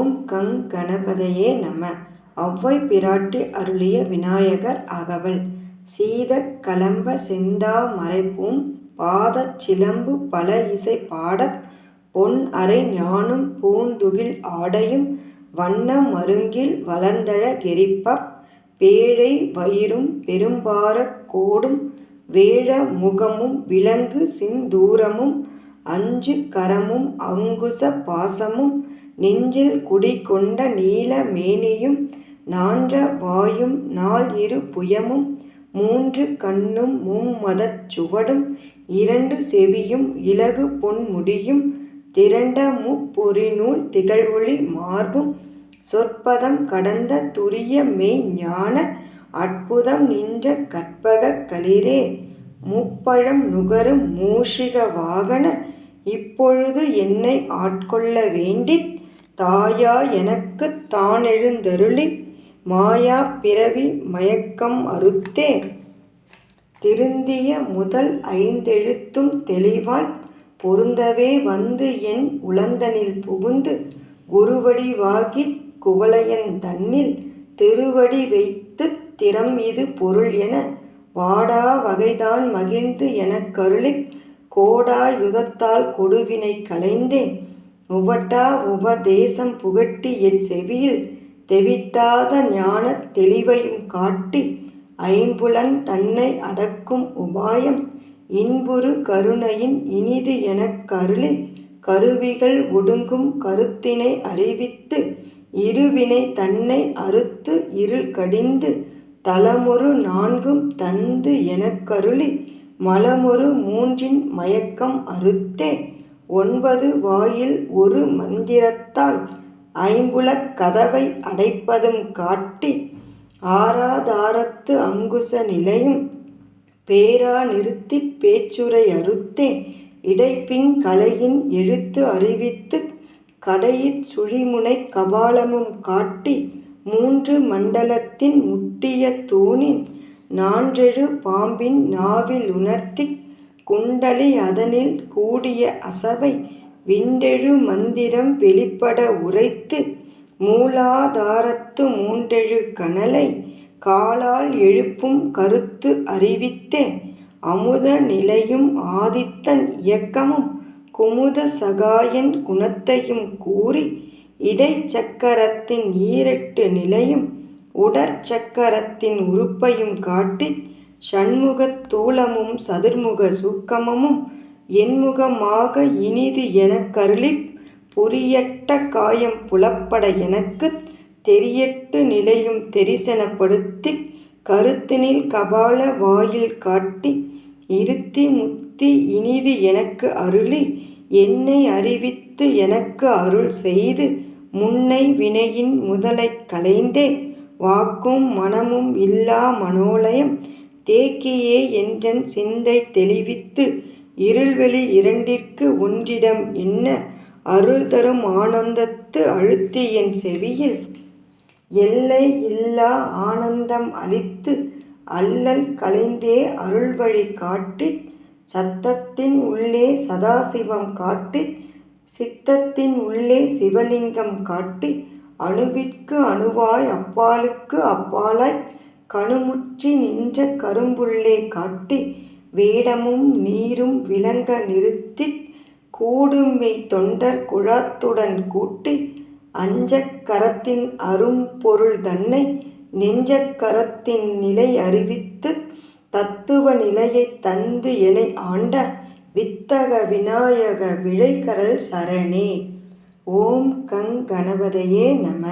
ஓம் கங் கணபதையே நம. ஒளவை பிராட்டி அருளிய விநாயகர் அகவல் சீத கலம்ப செந்தா மறைப்பும். பாத சிலம்பு பலஇசை பாடப். பொன்அரை ஞானும் பூந்துகில் ஆடையும். வண்ண மருங்கில் வளர்ந்தழ கெரிப்ப பேழை வயிறும் பெரும்பாரக் கோடும். வேழ முகமும் விலங்கு சிந்தூரமும். அஞ்சு கரமும் அங்குச பாசமும். நெஞ்சில் குடிகொண்ட நீல மேனியும் நான்ற வாயும் நால்இரு புயமும் மூன்று கண்ணும் மும்மதச் சுவடும் இரண்டு செவியும் இலகு முடியும் திரண்ட முப்பொறிநூல் திகழ்வொளி மார்பும் சொற்பதம் கடந்த துரிய மெய் ஞான அற்புதம் நின்ற கற்பக களிரே முப்பழம் நுகரும் மூஷிக வாகன இப்பொழுது என்னை ஆட்கொள்ள வேண்டித் தாயா எனக்குத் தானெழுந்தருளி மாயா பிறவி மயக்கம் அறுத்தே. திருந்திய முதல் ஐந்தெழுத்தும் தெளிவாய் பொருந்தவே வந்து என் உளந்தனில் புகுந்து குருவடி வாகிக் தன்னில் திருவடி வைத்துத் திறம்இது பொருள் என வாடா வகைதான் மகிழ்ந்து எனக்கருளிக் கோடா யுதத்தால் கொடுவினை களைந்தேன் உவட்டா உபதேசம் புகட்டி என் செவியில் தெவிட்டாத ஞானத் தெளிவையும் காட்டி ஐம்புலன் தன்னை அடக்கும் உபாயம் இன்புறு கருணையின் இனிது எனக்கருளி கருவிகள் ஒடுங்கும் கருத்தினை அறிவித்து இருவினை தன்னை அறுத்து இருள் கடிந்து தலமொரு நான்கும் தந்து எனக்கருளி மலமொரு மூன்றின் மயக்கம் அறுத்தே. ஒன்பது வாயில் ஒரு மந்திரத்தால் ஐம்புலக் கதவை அடைப்பதும் காட்டி ஆராதாரத்து அங்குச நிலையும் பேரா நிறுத்திப் பேச்சுரை அறுத்தே. இடைப்பின் கலையின் எழுத்து அறிவித்து கடையிற் சுழிமுனை கபாலமும் காட்டி மூன்று மண்டலத்தின் முட்டிய தூணின் நான்றெழு பாம்பின் நாவில் உணர்த்திக் குண்டலி அதனில் கூடிய அசவை விண்டெழு மந்திரம் வெளிப்பட உரைத்து மூலாதாரத்து மூண்டெழு மூன்றெழு கனலை காலால் எழுப்பும் கருத்து அறிவித்தே. அமுத நிலையும் ஆதித்தன் இயக்கமும் குமுத சகாயன் குணத்தையும் கூறி இடைச்சக்கரத்தின் ஈரெட்டு நிலையும் உடற்சக்கரத்தின் உறுப்பையும் காட்டி சண்முகத் தூலமும் சதுர்முக சூக்கமமும் என்முகமாக இனிது இனிது எனக்கருளிப் புரியட்ட காயம் புலப்பட எனக்குத் தெரியட்டு நிலையும் தெரிசனப்படுத்திக் கருத்தினில் கபால வாயில் காட்டி இருத்தி முத்தி இனிது எனக்கு அருளி என்னை அறிவித்து எனக்கு அருள் செய்து முன்னை வினையின் முதலைக் களைந்தே. வாக்கும் மனமும் இல்லா மனோலயம் தேக்கியே என்றன் சிந்தை தெளிவித்து இருள்வெளி இரண்டிற்கு ஒன்றிடம் என்ன? அருள்தரும் ஆனந்தத்து அழுத்தி என் செவியில் எல்லை இல்லா ஆனந்தம் அளித்து அல்லல் களைந்தே அருள்வழி காட்டி சத்தத்தின் உள்ளே சதாசிவம் காட்டி சித்தத்தின் உள்ளே சிவலிங்கம் காட்டி அணுவிற்கு அணுவாய் அப்பாலுக்கு அப்பாலாய் கணுமுற்றி நின்ற கரும்புள்ளே காட்டி வேடமும் நீரும் விளங்க நிறுத்திக் கூடுமை தொண்டர் குழாத்துடன் கூட்டி அஞ்சக்கரத்தின் அரும்பொருள் தன்னை நெஞ்சக்கரத்தின் நிலை அறிவித்து தத்துவ நிலையைத் தந்து என ஆண்ட வித்தக விநாயக விழைகரல் சரணே. ஓம் கங் கணபதையே நம